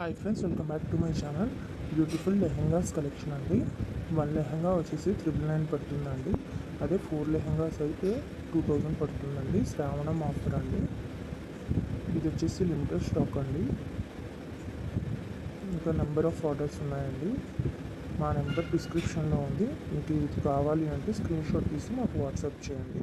Hi friends welcome back to my channel beautiful lehengas collection అండి. One lehenga వచ్చేసి triple nine పడుతుందండి. అదే four lehengas అయితే టూ థౌజండ్ పడుతుందండి. శ్రావణం ఆఫర్ అండి. ఇది వచ్చేసి లిమిటెడ్ స్టాక్ అండి. ఇంకా నెంబర్ ఆఫ్ ఆర్డర్స్ ఉన్నాయండి. మా నెంబర్ డిస్క్రిప్షన్లో ఉంది. మీకు ఇది కావాలి అంటే స్క్రీన్ షాట్ తీసి మాకు వాట్సాప్ చేయండి.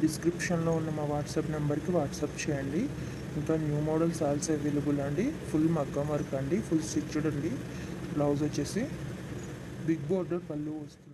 డిస్క్రిప్షన్లో ఉన్న మా వాట్సాప్ నెంబర్కి వాట్సాప్ చేయండి. ఇంకా న్యూ మోడల్స్ ఆల్సో అవైలబుల్ అండి. ఫుల్ మగ్గం వర్క్ అండి. ఫుల్ స్టిచ్డ్ అండి. బ్లౌజ్ వచ్చేసి బిగ్ బోర్డర్ పళ్ళు వస్తుంది.